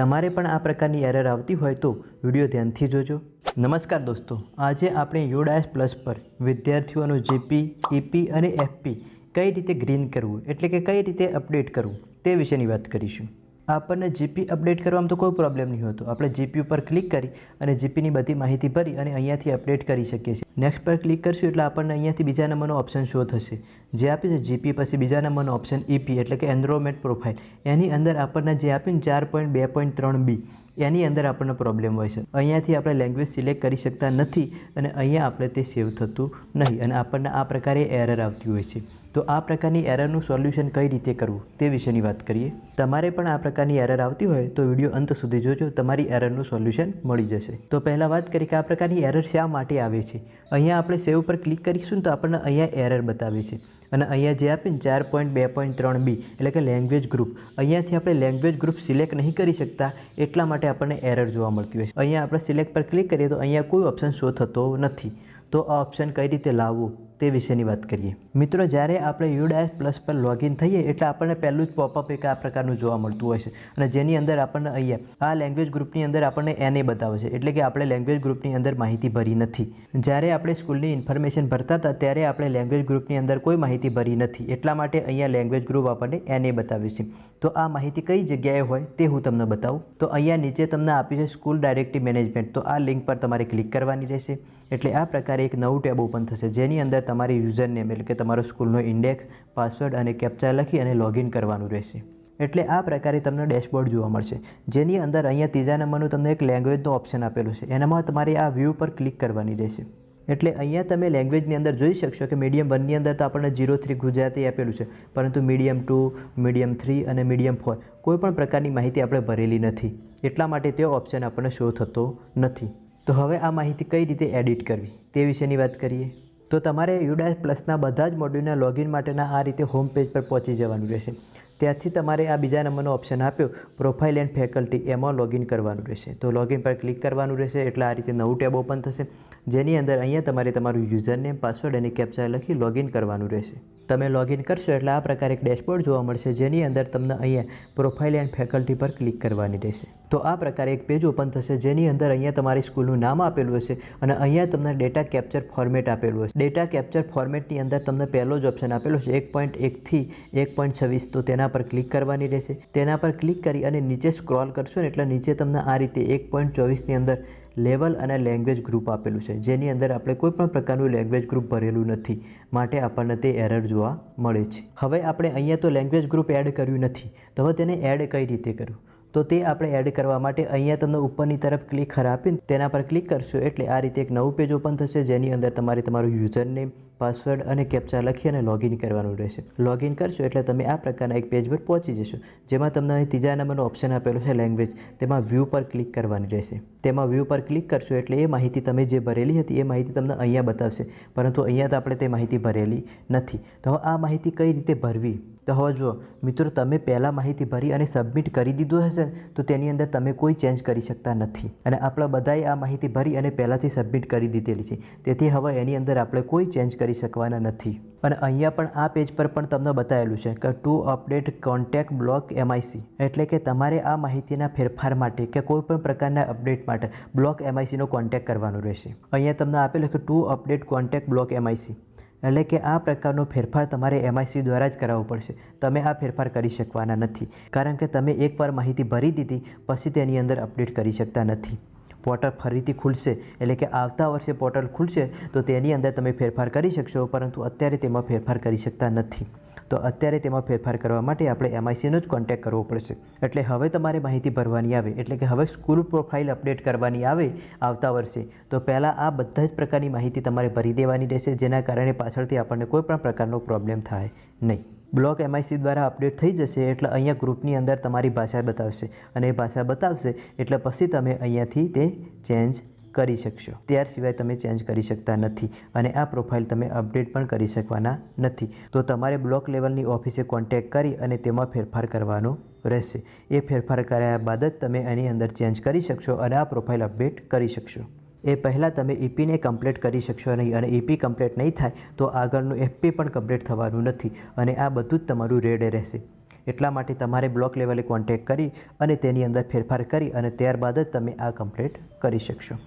તમારે પણ આ પ્રકારની એરર આવતી હોય તો વીડિયો ધ્યાનથી જોજો. નમસ્કાર દોસ્તો, આજે આપણે યોડાયસ પ્લસ પર વિદ્યાર્થીઓનું જીપી ઈપી અને એફપી કઈ રીતે ગ્રીન કરવું, એટલે કે કઈ રીતે અપડેટ કરવું તે વિશેની વાત કરીશું. આપણને જીપી અપડેટ કરવામાં તો કોઈ પ્રોબ્લેમ નહીં હોતો. આપણે જીપી ઉપર ક્લિક કરી અને જીપીની બધી માહિતી ભરી અને અહીંયાથી અપડેટ કરી શકીએ છીએ. નેક્સ્ટ પર ક્લિક કરશું એટલે આપણને અહીંયાથી બીજા નંબરનો ઓપ્શન શો થશે. જે આપે છે જીપી પછી બીજા નંબરનો ઓપ્શન ઈપી એટલે કે એન્ડ્રોમેટ પ્રોફાઇલ એની અંદર આપણને જે આપ્યું ચાર પોઈન્ટ બે પોઈન્ટ ત્રણ બી એની અંદર આપણને પ્રોબ્લેમ હોય છે. અહીંયાથી આપણે લેંગ્વેજ સિલેક્ટ કરી શકતા નથી અને અહીંયા આપણે તે સેવ થતું નહીં અને આપણને આ પ્રકારે એરર આવતી હોય છે. તો આ પ્રકારની એરરનું સોલ્યુશન કઈ રીતે કરવું તે વિશેની વાત કરીએ. તમારે પણ આ પ્રકારની એરર આવતી હોય તો વીડિયો અંત સુધી જોજો, તમારી એરરનું સોલ્યુશન મળી જશે. તો પહેલાં વાત કરીએ કે આ પ્રકારની એરર શા માટે આવે છે. અહીંયા આપણે સેવ પર ક્લિક કરીશું તો આપણને અહીંયા એરર બતાવે છે. અને અહીંયા જે આપે ને ચાર પોઈન્ટ બે પોઈન્ટ ત્રણ બી એટલે કે લેંગ્વેજ ગ્રુપ અહીંયાથી આપણે લેંગ્વેજ ગ્રુપ સિલેક્ટ નહીં કરી શકતા, એટલા માટે આપણને એરર જોવા મળતી હોય છે. અહીંયા આપણે સિલેક્ટ પર ક્લિક કરીએ તો અહીંયા કોઈ ઓપ્શન શો થતો નથી. તો આ ઓપ્શન કઈ રીતે લાવવું? તે વિશેની વાત કરીએ. મિત્રો, જ્યારે આપણે યુડાયસ પ્લસ પર લોગિન થઈએ, એટલે આપણને પહેલું જ પોપઅપ એક આ પ્રકારનું જોવા મળતું હોય છે. અને જેની અંદર આપણને અહીંયા આ લેંગ્વેજ ગ્રુપની અંદર આપણને એને બતાવે છે. એટલે કે આપણે લેંગ્વેજ ગ્રુપની અંદર માહિતી ભરી નથી. જ્યારે આપણે સ્કૂલની ઇન્ફોર્મેશન ભરતા હતા, ત્યારે આપણે લેંગ્વેજ ગ્રુપની અંદર કોઈ માહિતી ભરી નથી. એટલા માટે અહીંયા લેંગ્વેજ ગ્રુપ આપણને એને બતાવ્યું છે. તો આ માહિતી કઈ જગ્યાએ હોય તે હું તમને બતાવું. તો અહીંયા નીચે તમને આપ્યું છે સ્કૂલ ડાયરેક્ટિવ મેનેજમેન્ટ તો આ લિંક પર તમારે ક્લિક કરવાની રહેશે. એટલે આ પ્રકારે એક નવું ટેબ ઓપન થશે. જેની અંદર તમારી યુઝર નેમ એટલે કે તમારો સ્કૂલનો ઇન્ડેક્સ પાસવર્ડ અને કેપ્ચા લખી અને લોગિન કરવાનું રહેશે. એટલે આ પ્રકારે તમને ડેશબોર્ડ જોવા મળશે. જેની અંદર અહીંયા ત્રીજા નંબરનું તમને એક લેંગ્વેજનો ઓપ્શન આપેલું છે. એનામાં તમારે આ વ્યૂ પર ક્લિક કરવાની રહેશે. એટલે અહીંયા તમે લેંગ્વેજની અંદર જોઈ શકશો કે મીડિયમ વનની અંદર તો આપણને જીરો થ્રી ગુજરાતી આપેલું છે. પરંતુ મીડિયમ ટુ મીડિયમ થ્રી અને મીડિયમ ફોર કોઈ પણ પ્રકારની માહિતી આપણે ભરેલી નથી. એટલા માટે તે ઓપ્શન આપણને શો થતો નથી. તો હવે આ માહિતી કઈ રીતે એડિટ કરવી? તે વિશેની વાત કરીએ. તો તમારે યુડાસ પ્લસના બધા જ મોડ્યુલના લોગિન માટેના આ રીતે હોમ પેજ પર પહોંચી જવાનું રહેશે. ત્યાંથી તમારે આ બીજા નંબરનો ઓપ્શન આપ્યો પ્રોફાઇલ એન્ડ ફેકલ્ટી એમાં લોગિન કરવાનું રહેશે. તો લોગિન પર ક્લિક કરવાનું રહેશે, એટલે આ રીતે નવું ટેબ ઓપન થશે. જેની અંદર અહીંયા તમારે તમારું યુઝર નેમ પાસવર્ડ અને કેપ્ચા લખી લોગિન કરવાનું રહેશે. તમે લોગિન કરશો એટલે આ પ્રકારે એક ડેશબોર્ડ જોવા મળશે. જેની અંદર તમને અહીંયા પ્રોફાઇલ એન્ડ ફેકલ્ટી પર ક્લિક કરવાની રહેશે. તો આ પ્રકારે એક પેજ ઓપન થશે. જેની અંદર અહીંયા તમારી સ્કૂલનું નામ આપેલું હશે અને અહીંયા તમને ડેટા કેપ્ચર ફોર્મેટ આપેલું હશે. ડેટા કેપ્ચર ફોર્મેટની અંદર તમને પહેલો જ ઓપ્શન આપેલો છે. એક પોઈન્ટ એકથી એક પોઈન્ટ છવ્વીસ તો તેના પર ક્લિક કરવાની રહેશે. તેના પર ક્લિક કરી અને નીચે સ્ક્રોલ કરશો ને એટલે નીચે તમને આ રીતે એક પોઈન્ટ ચોવીસની અંદર લેવલ અને લેંગ્વેજ ગ્રુપ આપેલું છે. જેની અંદર આપણે કોઈ પણ પ્રકારનું લેંગ્વેજ ગ્રુપ ભરેલું નથી. માટે આપણને તે એરર જોવા મળે છે. હવે આપણે અહીંયા તો લેંગ્વેજ ગ્રુપ એડ કર્યું નથી. તો હવે તેને એડ કઈ રીતે કરવું? તો તે આપણે એડ કરવા માટે અહીંયા તમને ઉપરની તરફ ક્લિક ખરા આપીને તેના પર ક્લિક કરશો. એટલે આ રીતે એક નવું પેજ ઓપન થશે, જેની અંદર તમારે તમારું યુઝર નેમ પાસવર્ડ અને કેપ્ચા લખી અને લોગિન કરવાનું રહેશે. લોગિન કરશો એટલે તમે આ પ્રકારના એક પેજ પર પહોંચી જશો, જેમાં તમને અહીં ત્રીજા નંબરનો ઓપ્શન આપેલો છે લેંગ્વેજ તેમાં વ્યૂ પર ક્લિક કરવાની રહેશે. તેમાં વ્યૂ પર ક્લિક કરશો એટલે એ માહિતી તમે જે ભરેલી હતી એ માહિતી તમને અહીંયા બતાવશે, પરંતુ અહીંયા તો આપણે તે માહિતી ભરેલી નથી. તો આ માહિતી કઈ રીતે ભરવી? તો હવે જુઓ, મિત્રો, તમે પહેલાં માહિતી ભરી અને સબમિટ કરી દીધું હશે ને, તો તેની અંદર તમે કોઈ ચેન્જ કરી શકતા નથી. અને આપણે બધાએ આ માહિતી ભરી અને પહેલાંથી સબમિટ કરી દીધેલી છે. તેથી હવે એની અંદર આપણે કોઈ ચેન્જ કરી શકવાના નથી. અને અહીંયા પણ આ પેજ પર પણ તમને બતાવેલું છે કે to update contact block M I C એટલે કે તમારે આ માહિતીના ફેરફાર માટે કે કોઈ પણ પ્રકારના અપડેટ માટે બ્લોક એમઆઈસીનો કોન્ટેક્ટ કરવાનો રહેશે. અહીંયા તમને આપેલું કે to update contact block M I C એટલે કે આ પ્રકારનો ફેરફાર તમારે એમઆઈસી દ્વારા જ કરાવવો પડશે. તમે આ ફેરફાર કરી શકવાના નથી. કારણ કે તમે એકવાર માહિતી ભરી દીધી, પછી તેની અંદર અપડેટ કરી શકતા નથી. પોર્ટલ ફરીથી ખુલશે. એટલે કે આવતા વર્ષે પોર્ટલ ખુલશે, તો તેની અંદર તમે ફેરફાર કરી શકશો, પરંતુ અત્યારે તેમાં ફેરફાર કરી શકતા નથી. તો અત્યારે તેમાં ફેરફાર કરવા માટે આપણે એમઆઈસીનો જ કોન્ટેક્ટ કરવો પડશે. એટલે હવે તમારે માહિતી ભરવાની આવે, એટલે કે હવે સ્કૂલ પ્રોફાઇલ અપડેટ કરવાની આવે આવતા વર્ષે, તો પહેલાં આ બધા જ પ્રકારની માહિતી તમારે ભરી દેવાની રહેશે, જેના કારણે પાછળથી આપણને કોઈ પણ પ્રકારનો પ્રોબ્લેમ થાય નહીં. બ્લોક એમઆઈસી દ્વારા અપડેટ થઈ જશે, એટલે અહીંયા ગ્રુપની અંદર તમારી ભાષા બતાવશે. અને એ ભાષા બતાવશે, એટલે પછી તમે અહીંયાથી તે ચેન્જ કરી શકશો. ત્યાર સિવાય તમે ચેન્જ કરી શકતા નથી અને આ પ્રોફાઇલ તમે અપડેટ પણ કરી શકવાના નથી. તો તમારે બ્લોક લેવલની ઓફિસે કોન્ટેક્ટ કરી અને તેમાં ફેરફાર કરવાનો રહેશે. એ ફેરફાર કર્યા બાદ જ તમે એની અંદર ચેન્જ કરી શકશો અને આ પ્રોફાઇલ અપડેટ કરી શકશો. એ પહેલાં તમે ઈપીને કમ્પ્લીટ કરી શકશો નહીં અને ઈપી કમ્પ્લીટ નહીં થાય તો આગળનું એફપી પણ કમ્પ્લીટ થવાનું નથી અને આ બધું જ તમારું રેડ રહેશે. એટલા માટે તમારે બ્લોક લેવલે કોન્ટેક કરી અને તેની અંદર ફેરફાર કરી અને ત્યારબાદ જ તમે આ કમ્પ્લીટ કરી શકશો.